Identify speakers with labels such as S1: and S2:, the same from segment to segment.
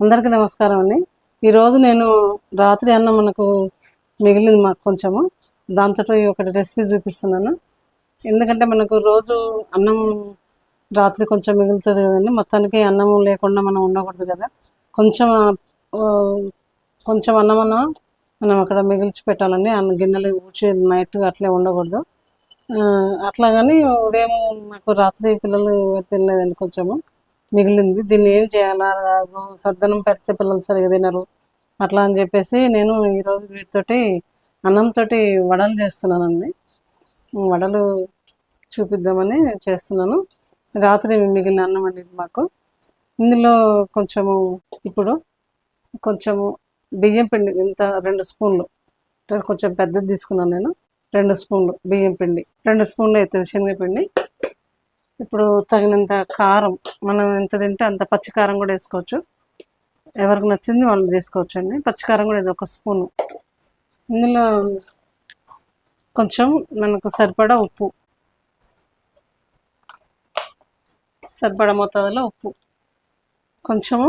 S1: అందరికీ నమస్కారం అండి. ఈరోజు నేను రాత్రి అన్నం మనకు మిగిలింది మాకు కొంచెము. దాంతో ఒకటి రెసిపీ చూపిస్తున్నాను. ఎందుకంటే మనకు రోజు అన్నం రాత్రి కొంచెం మిగులుతుంది కదండి. మొత్తానికి అన్నం లేకుండా మనం ఉండకూడదు కదా. కొంచెం కొంచెం అన్నం అన్న మనం అక్కడ మిగిల్చి పెట్టాలండి. అన్న గిన్నెలు ఊడ్చి నైట్ అట్లే ఉండకూడదు. అట్లా కానీ ఉదయం మాకు రాత్రి పిల్లలు తినలేదండి కొంచెము. మిగిలింది. దీన్ని ఏం చేయాలా? సద్దనం పెడితే పిల్లలు సరిగా తినరు. అట్లా అని చెప్పేసి నేను ఈరోజు వీటితోటి అన్నంతో వడలు చేస్తున్నానండి. వడలు చూపిద్దామని చేస్తున్నాను. రాత్రి మిగిలిన అన్నం అండి మాకు. ఇందులో కొంచెము ఇప్పుడు కొంచెము బియ్యం పిండి ఇంత రెండు స్పూన్లు. కొంచెం పెద్దది తీసుకున్నాను నేను. రెండు స్పూన్లు బియ్యం పిండి. రెండు స్పూన్లు అవుతుంది శనగపిండి. ఇప్పుడు తగినంత కారం మనం ఎంత తింటే అంత పచ్చికారం కూడా వేసుకోవచ్చు. ఎవరికి నచ్చింది వాళ్ళు తీసుకోవచ్చు అండి పచ్చికారం కూడా ఇది ఒక స్పూను. ఇందులో కొంచెం మనకు సరిపడా ఉప్పు. సరిపడా మోతాదులో ఉప్పు. కొంచెము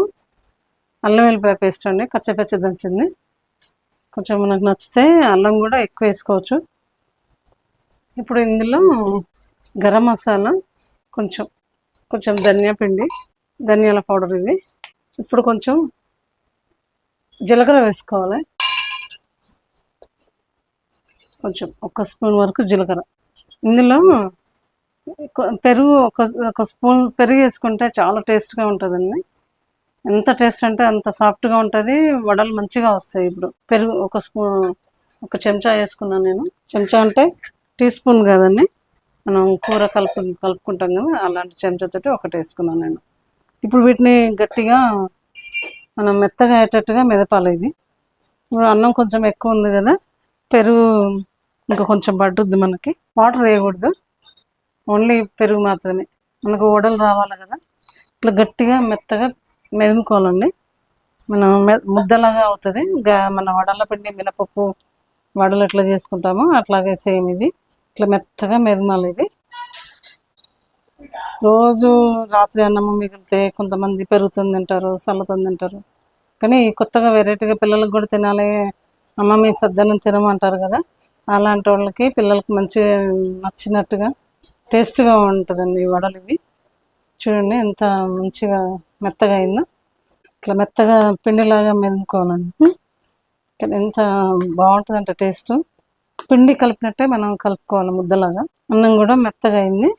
S1: అల్లం వెల్లిపాయ పేస్ట్ అండి. కచ్చపచ్చ దంచింది. కొంచెం మనకు నచ్చితే అల్లం కూడా ఎక్కువ వేసుకోవచ్చు. ఇప్పుడు ఇందులో గరం మసాలా కొంచెం కొంచెం ధనియా పిండి ధనియాల పౌడర్ ఇది. ఇప్పుడు కొంచెం జీలకర్ర వేసుకోవాలి. కొంచెం ఒక స్పూన్ వరకు జీలకర్ర. ఇందులో పెరుగు ఒక ఒక స్పూన్ పెరుగు వేసుకుంటే చాలా టేస్ట్గా ఉంటుందండి. ఎంత టేస్ట్ అంటే అంత సాఫ్ట్గా ఉంటుంది. వడలు మంచిగా వస్తాయి ఇప్పుడు. పెరుగు ఒక స్పూన్ ఒక చెంచా వేసుకున్నాను నేను. చెంచా అంటే టీ స్పూన్ కాదండి. మనం కూర కలుపు కలుపుకుంటాం కదా అలాంటి చెంచాతోటి ఒకటి వేసుకున్నాను నేను. ఇప్పుడు వీటిని గట్టిగా మనం మెత్తగా అయ్యేటట్టుగా మెదపాలి ఇది. ఇప్పుడు అన్నం కొంచెం ఎక్కువ ఉంది కదా పెరుగు ఇంకా కొంచెం పట్టుద్ది మనకి. వాటర్ వేయకూడదు. ఓన్లీ పెరుగు మాత్రమే. మనకు వడలు రావాలి కదా. ఇట్లా గట్టిగా మెత్తగా మెదుముకోవాలండి. మనం మె- ముద్దలాగా అవుతుంది. మన వడల పిండి మినపప్పు వడలు ఎట్లా చేసుకుంటామో అట్లాగే సేమ్ ఇది. ఇట్లా మెత్తగా మెదమాలి ఇది. రోజు రాత్రి అన్నము మిగిలితే కొంతమంది పెరుగుతుంది తింటారు చల్లతుంది తింటారు. కానీ కొత్తగా వెరైటీగా పిల్లలకు కూడా తినాలి అమ్మ మీ సద్దనం తినమంటారు కదా. అలాంటి వాళ్ళకి పిల్లలకు మంచిగా నచ్చినట్టుగా టేస్ట్గా ఉంటుందండి ఈ వడలు ఇవి. చూడండి ఎంత మంచిగా మెత్తగా అయిందో. ఇట్లా మెత్తగా పిండిలాగా మెదుకోవాలండి ఇక్కడ ఎంత బాగుంటుందంటే టేస్ట్ పిండి కలిపినట్టే మనం కలుపుకోవాలి ముద్దలాగా. అన్నం కూడా మెత్తగా అయింది.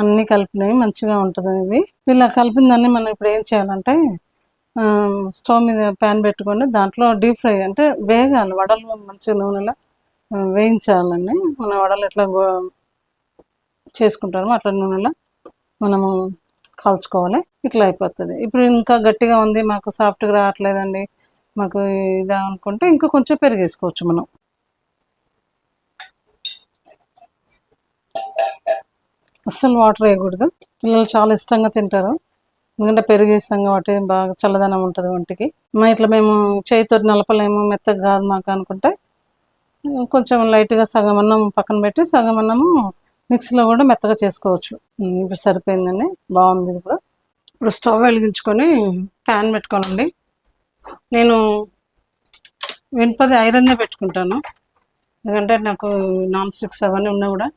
S1: అన్నీ కలిపినవి మంచిగా ఉంటుంది ఇది. ఇలా కలిపిన దాన్ని మనం ఇప్పుడు ఏం చేయాలంటే స్టవ్ మీద ప్యాన్ పెట్టుకొని దాంట్లో డీప్ ఫ్రై అంటే వేగాలి. వడలు మంచిగా నూనెలో వేయించాలని. వేయించాలండి మన వడలు ఎట్లా గో- చేసుకుంటామో అట్లా నూనెలో మనము కాల్చుకోవాలి. ఇట్లా అయిపోతుంది. ఇప్పుడు ఇంకా గట్టిగా ఉంది. మాకు సాఫ్ట్గా రావట్లేదండి. మాకు ఇదా అనుకుంటే ఇంకా కొంచెం పెరిగేసుకోవచ్చు మనం. అస్సలు వాటర్ వేయకూడదు. పిల్లలు చాలా ఇష్టంగా తింటారు. ఎందుకంటే పెరుగు కాబట్టి బాగా చల్లదనం ఉంటుంది ఒంటికి. మా ఇట్లా మేము చేతితో నలపలేము మెత్తగా కాదు మాకు అనుకుంటే. కొంచెం లైట్గా సగం అన్నం పక్కన పెట్టి సగం అన్నము మిక్సీలో కూడా మెత్తగా చేసుకోవచ్చు. ఇప్పుడు సరిపోయిందండి. బాగుంది ఇప్పుడు ఇప్పుడు స్టవ్ వెలిగించుకొని ప్యాన్ పెట్టుకోనండి. నేను వెనుపది ఐరన్నే పెట్టుకుంటాను. ఎందుకంటే నాకు నాన్ స్టిక్స్ అవన్నీ ఉన్నా కూడా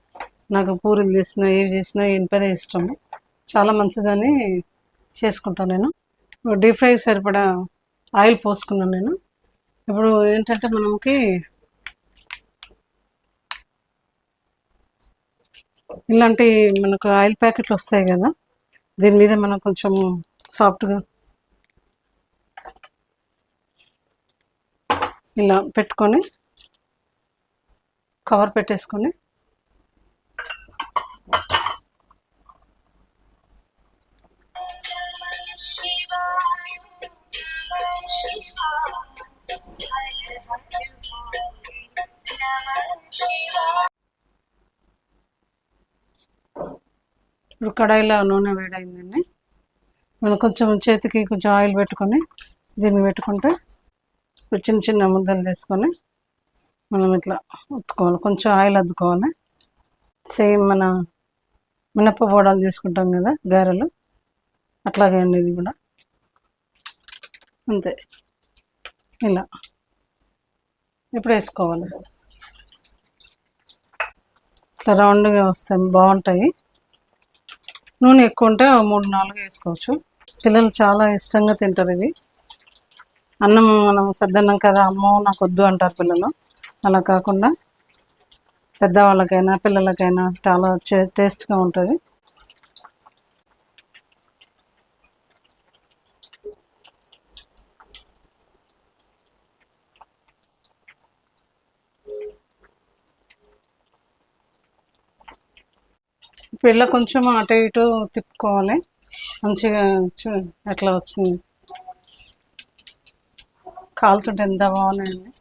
S1: నాకు పూరీలు చేసినా ఏవి చేసినా ఇనుపదే ఇష్టం. చాలా మంచిదని చేసుకుంటాను నేను. డీప్ ఫ్రై సరిపడా ఆయిల్ పోసుకున్నాను నేను. ఇప్పుడు ఏంటంటే మనకి ఇలాంటి మనకు ఆయిల్ ప్యాకెట్లు వస్తాయి కదా దీని మీద మనం కొంచెం సాఫ్ట్గా ఇలా పెట్టుకొని కవర్ పెట్టేసుకొని ఇప్పుడు కడాయిలో నూనె వేడైందండి. మనం కొంచెం చేతికి కొంచెం ఆయిల్ పెట్టుకొని దీన్ని పెట్టుకుంటే చిన్న చిన్న ముద్దలు చేసుకొని మనం ఇట్లా ఉత్తుకోవాలి. కొంచెం ఆయిల్ అద్దుకోవాలి. సేమ్ మన మినప్ప వడలు తీసుకుంటాం కదా గారెలు. అట్లాగే అండి ఇది కూడా. అంతే. ఇలా. ఇప్పుడు వేసుకోవాలి. ఇట్లా రౌండ్గా వస్తాయి. బాగుంటాయి. నూనె ఎక్కువ ఉంటే మూడు నాలుగు వేసుకోవచ్చు. పిల్లలు చాలా ఇష్టంగా తింటారు ఇది అన్నం మనం సద్దన్నం కదా అమ్మో నాకు వద్దు అంటారు పిల్లలు. అలా కాకుండా పెద్దవాళ్ళకైనా పిల్లలకైనా చాలా టేస్ట్గా ఉంటుంది. పిల్ల కొంచెం అటు ఇటు తిప్పుకోవాలి. మంచిగా చూ ఎట్లా వచ్చింది? కాలుతుంటే ఎంత బాగున్నాయండి.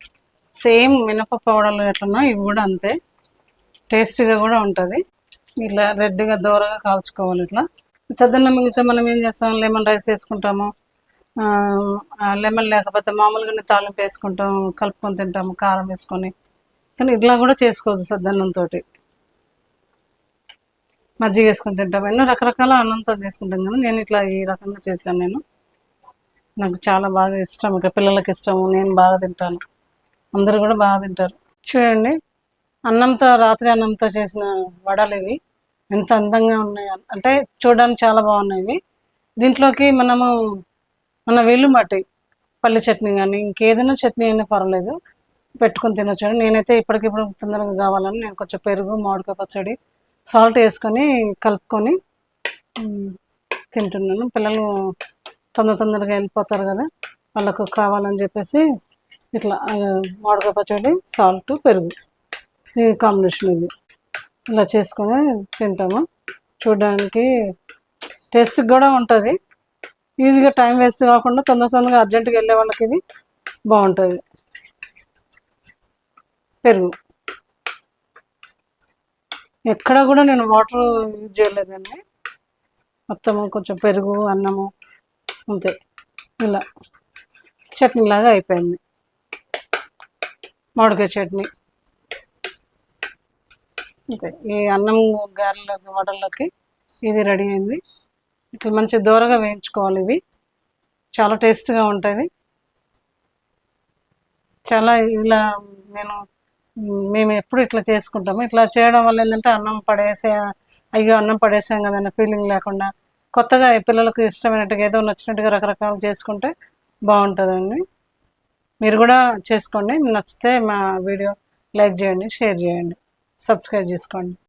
S1: సేమ్ మినపప్పు పౌడర్లు ఎట్లున్నా ఇవి కూడా అంతే. టేస్టీగా కూడా ఉంటుంది. ఇట్లా రెడ్గా దూరగా కాల్చుకోవాలి ఇట్లా. చద్దన్న మిగిలితే మనం ఏం చేస్తాం? లెమన్ రైస్ వేసుకుంటాము. లెమన్ లేకపోతే మామూలుగానే తాలింపు వేసుకుంటాం. కలుపుకొని తింటాము కారం వేసుకొని. కానీ ఇట్లా కూడా చేసుకోవచ్చు సద్దన్నంతో మజ్జిగ వేసుకుని తింటాం. ఎన్నో రకరకాల అన్నంతో చేసుకుంటాం కానీ నేను ఇట్లా ఈ రకంగా చేశాను నేను. నాకు చాలా బాగా ఇష్టం. ఇక పిల్లలకి ఇష్టము నేను బాగా తింటాను. అందరూ కూడా బాగా తింటారు. చూడండి. అన్నంతో రాత్రి అన్నంతో చేసిన వడలు ఇవి. ఎంత అందంగా ఉన్నాయి. అంటే చూడడానికి చాలా బాగున్నాయి ఇవి. దీంట్లోకి మనము మన వీలు మట్టి పల్లి చట్నీ కానీ ఇంకేదైనా చట్నీ అయినా పర్వాలేదు. పెట్టుకుని తినొచ్చు. నేనైతే ఇప్పటికిప్పుడు తొందరగా కావాలని నేను కొంచెం పెరుగు మామిడికాయ పచ్చడి సాల్ట్ వేసుకొని కలుపుకొని తింటున్నాను. పిల్లలు తొందర తొందరగా వెళ్ళిపోతారు కదా వాళ్ళకు కావాలని చెప్పేసి ఇట్లా మామిడికాయ పచ్చడి సాల్ట్ పెరుగు. ఈ కాంబినేషన్ ఇది. ఇలా చేసుకొని తింటాము. చూడడానికి టేస్ట్ కూడా ఉంటుంది. ఈజీగా టైం వేస్ట్ కాకుండా తొందర తొందరగా అర్జెంటుగా వెళ్ళే వాళ్ళకి ఇది బాగుంటుంది. పెరుగు. ఎక్కడ కూడా నేను వాటర్ యూజ్ చేయలేదండి. మొత్తం కొంచెం పెరుగు అన్నము అంతే. ఇలా చట్నీ లాగా అయిపోయింది. మామిడికాయ చట్నీ. అంతే. ఈ అన్నం గారెలోకి వడల్లోకి ఇది రెడీ అయింది. ఇట్లా మంచి దూరగా వేయించుకోవాలి ఇవి. చాలా టేస్ట్గా ఉంటుంది చాలా ఇలా నేను మేము ఎప్పుడు ఇట్లా చేసుకుంటాము. ఇట్లా చేయడం వల్ల ఏంటంటే అన్నం పడేసే అయ్యో అన్నం పడేసాం కదా అన్న ఫీలింగ్ లేకుండా కొత్తగా పిల్లలకు ఇష్టమైనట్టుగా ఏదో నచ్చినట్టుగా రకరకాలు చేసుకుంటే బాగుంటుందండి. మీరు కూడా చేసుకోండి. నచ్చితే మా వీడియో లైక్ చేయండి షేర్ చేయండి సబ్స్క్రైబ్ చేసుకోండి.